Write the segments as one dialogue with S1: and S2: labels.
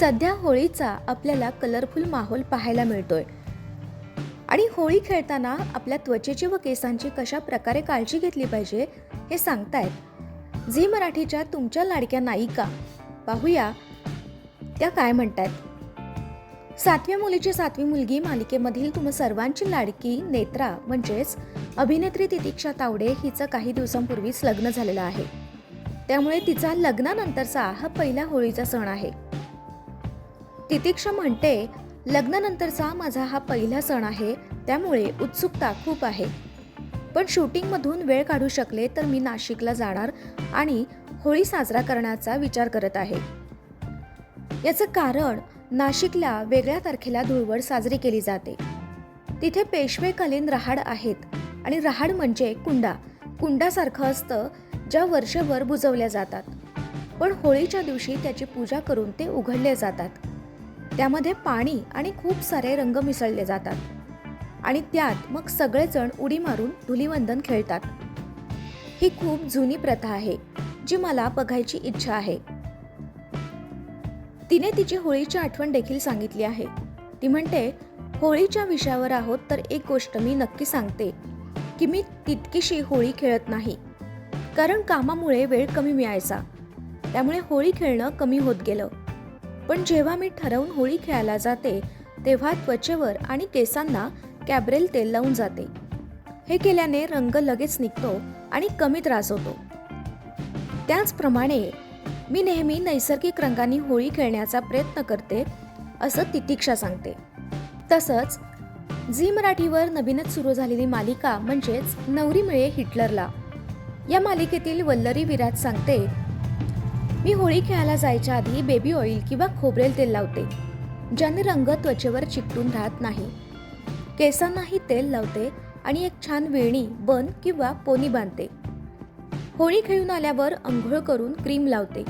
S1: सध्या होळीचा आपल्याला कलरफुल माहोल पाहायला मिळतोय. आणि होळी खेळताना आपल्या त्वचेची व केसांची कशा प्रकारे काळजी घेतली पाहिजे हे सांगतायत. झी मराठीच्या तुमच्या लाडक्या नायिका पाहूया त्या काय म्हणतात सातव्या मुलीची सातवी मुलगी मालिकेमधील तुम्ही सर्वांची लाडकी नेत्रा म्हणजेच अभिनेत्री तितिक्षा तावडे हिचं काही दिवसांपूर्वीच लग्न झालेलं आहे. त्यामुळे तिचा लग्नानंतरचा हा पहिला होळीचा सण आहे. तितिक्षा म्हणते लग्नानंतरचा माझा हा पहिला सण आहे त्यामुळे उत्सुकता खूप आहे. पण शूटिंगमधून वेळ काढू शकले तर मी नाशिकला जाणार आणि होळी साजरा करण्याचा विचार करत आहे. याचं कारण नाशिकला वेगळ्या तारखेला धुळवड साजरी केली जाते. तिथे पेशवेकालीन रहाड आहेत आणि रहाड म्हणजे कुंडा. कुंडासारखं असतं ज्या वर्षभर बुजवल्या जातात. पण होळीच्या दिवशी त्याची पूजा करून ते उघडले जातात. त्यामध्ये पाणी आणि खूप सारे रंग मिसळले जातात. आणि त्यात मग सगळेजण उडी मारून धुलीवंदन खेळतात. ही खूप जुनी प्रथा आहे जी मला बघायची इच्छा आहे. तिने तिची होळीची आठवण देखील सांगितली आहे. ती म्हणते होळीच्या विषयावर आहोत तर एक गोष्ट मी नक्की सांगते की मी तितकीशी होळी खेळत नाही. कारण कामामुळे वेळ कमी मिळायचा. त्यामुळे होळी खेळणं कमी होत गेलं. पण जेव्हा मी ठरवून होळी खेळायला जाते तेव्हा त्वचेवर आणि केसांना कॅब्रेल तेल लावून जाते. हे केल्याने रंग लगेच निघतो आणि कमी त्रास होतो. त्याचप्रमाणे मी नेहमी नैसर्गिक रंगांनी होळी खेळण्याचा प्रयत्न करते असं तितिक्षा सांगते. तसंच झी मराठीवर नवीनच सुरू झालेली मालिका म्हणजेच नवरी मिळे हिटलरला. या मालिकेतील वल्लरी विराज सांगते मी होळी खेळायला जायच्या आधी बेबी ऑइल किंवा खोबरेल तेल लावते. ज्याने रंग त्वचेवर चिकटून राहत नाही. केसांनाही तेल लावते आणि एक छान वेणी बन किंवा पोनी बांधते. होळी खेळून आल्यावर अंघोळ करून क्रीम लावते.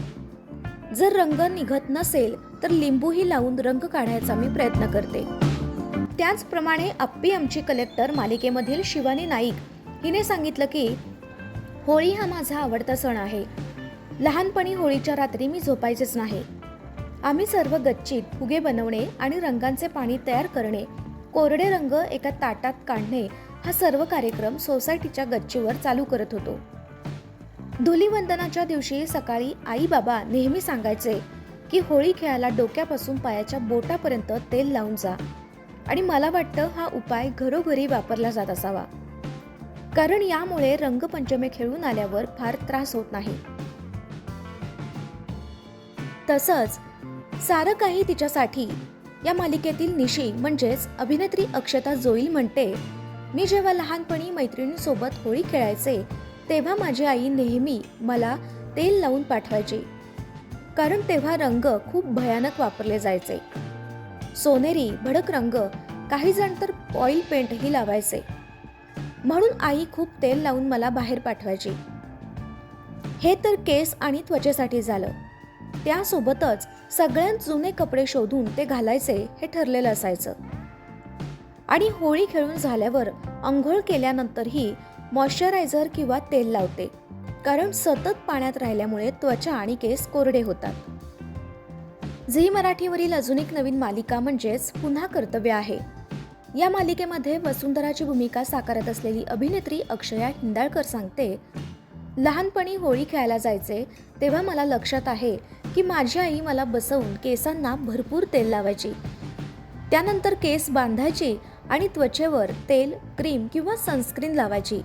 S1: जर रंग निघत नसेल तर लिंबूही लावून रंग काढायचा मी प्रयत्न करते. त्याचप्रमाणे अप्पी आमची कलेक्टर मालिकेमधील शिवानी नाईक हिने सांगितलं की होळी हा माझा आवडता सण आहे. लहानपणी होळीच्या रात्री मी झोपायचेच नाही. आम्ही सर्व गच्चीत फुगे बनवणे आणि रंगांचे पाणी तयार करणे कोरडे रंग एका ताटात काढणे हा सर्व कार्यक्रम सोसायटीच्या गच्चीवर चालू करत होतो. धुलीवंदनाच्या दिवशी सकाळी आई बाबा नेहमी सांगायचे की होळी खेळायला डोक्यापासून पायाच्या बोटापर्यंत तेल लावून जा आणि मला वाटतं हा उपाय घरोघरी वापरला जात असावा. कारण यामुळे रंगपंचमी खेळून आल्यावर फार त्रास होत नाही. तसंच सारं काही तिच्यासाठी या मालिकेतील निशी म्हणजेच अभिनेत्री अक्षता जोईल म्हणते मी जेव्हा लहानपणी मैत्रिणींसोबत होळी खेळायचे तेव्हा माझी आई नेहमी मला तेल लावून पाठवायची. कारण तेव्हा रंग खूप भयानक वापरले जायचे. सोनेरी भडक रंग काही जण तर ऑइल पेंटही लावायचे. म्हणून आई खूप तेल लावून मला बाहेर पाठवायची. हे तर केस आणि त्वचेसाठी झालं. त्यासोबतच सगळ्यांत जुने कपडे शोधून ते घालायचे हे ठरलेलं असायचं. आणि होळी खेळून झाल्यावर आंघोळ केल्यानंतरही मॉइश्चरायझर किंवा तेल लावते कारण सतत पाण्यात राहिल्यामुळे त्वचा आणि केस कोरडे होतात. झी मराठीवरील अजून एक नवीन मालिका म्हणजेच पुन्हा कर्तव्य आहे. या मालिकेमध्ये वसुंधराची भूमिका साकारत असलेली अभिनेत्री अक्षया हिंदाळकर सांगते लहानपणी होळी खेळायला जायचे तेव्हा मला लक्षात आहे की माझी आई मला बसवून केसांना भरपूर तेल लावायची. त्यानंतर केस बांधायची आणि त्वचेवर तेल क्रीम किंवा सनस्क्रीन लावायची.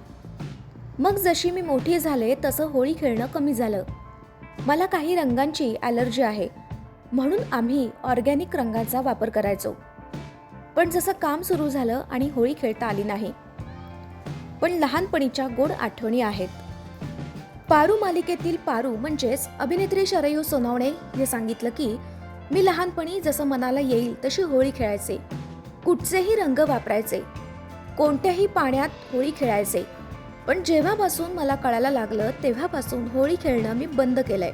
S1: मग जशी मी मोठी झाले तसं होळी खेळणं कमी झालं. मला काही रंगांची ॲलर्जी आहे म्हणून आम्ही ऑर्गॅनिक रंगाचा वापर करायचो. पण जसं काम सुरू झालं आणि होळी खेळता आली नाही. पण लहानपणीच्या गोड आठवणी आहेत. पारू मालिकेतील पारू म्हणजेच अभिनेत्री शरयू सोनवणे हे सांगितलं की मी लहानपणी जसं मनाला येईल तशी होळी खेळायचे. कुठचेही रंग वापरायचे. कोणत्याही पाण्यात होळी खेळायचे. पण जेव्हापासून मला कळायला लागलं तेव्हापासून होळी खेळणं मी बंद केलंय.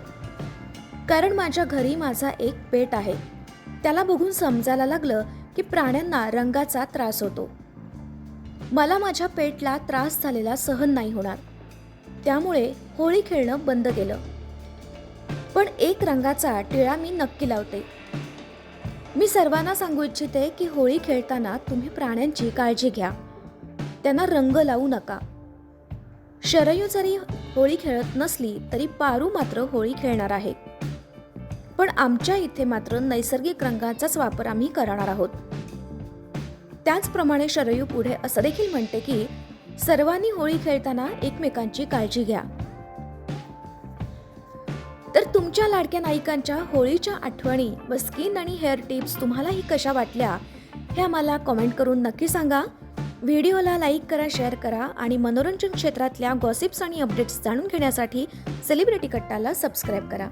S1: कारण माझ्या घरी माझा एक पेट आहे. त्याला बघून समजायला लागलं की प्राण्यांना रंगाचा त्रास होतो. मला माझ्या पेटला त्रास झालेला सहन नाही होणार. त्यामुळे होळी खेळणं बंद केलं. पण एक रंगाचा टिळा मी नक्की लावते. मी सर्वांना सांगू इच्छिते की होळी खेळताना तुम्ही प्राण्यांची काळजी घ्या. त्यांना रंग लावू नका. शरयू जरी होळी खेळत नसली तरी पारू मात्र होळी खेळणार आहे. पण आमच्या इथे मात्र नैसर्गिक रंगाचाच वापर आम्ही करणार आहोत. त्याचप्रमाणे शरयू पुढे असं देखील म्हणते की सर्वांनी होळी खेळताना एकमेकांची काळजी घ्या. तर तुमच्या लाडक्या नायिकांच्या होळीच्या आठवणी व स्किन आणि हेअर टिप्स तुम्हालाही कशा वाटल्या हे आम्हाला कॉमेंट करून नक्की सांगा. व्हिडिओला लाईक करा शेअर करा आणि मनोरंजन क्षेत्रातल्या गॉसिप्स आणि अपडेट्स जाणून घेण्यासाठी सेलिब्रिटी कट्टाला सबस्क्राईब करा.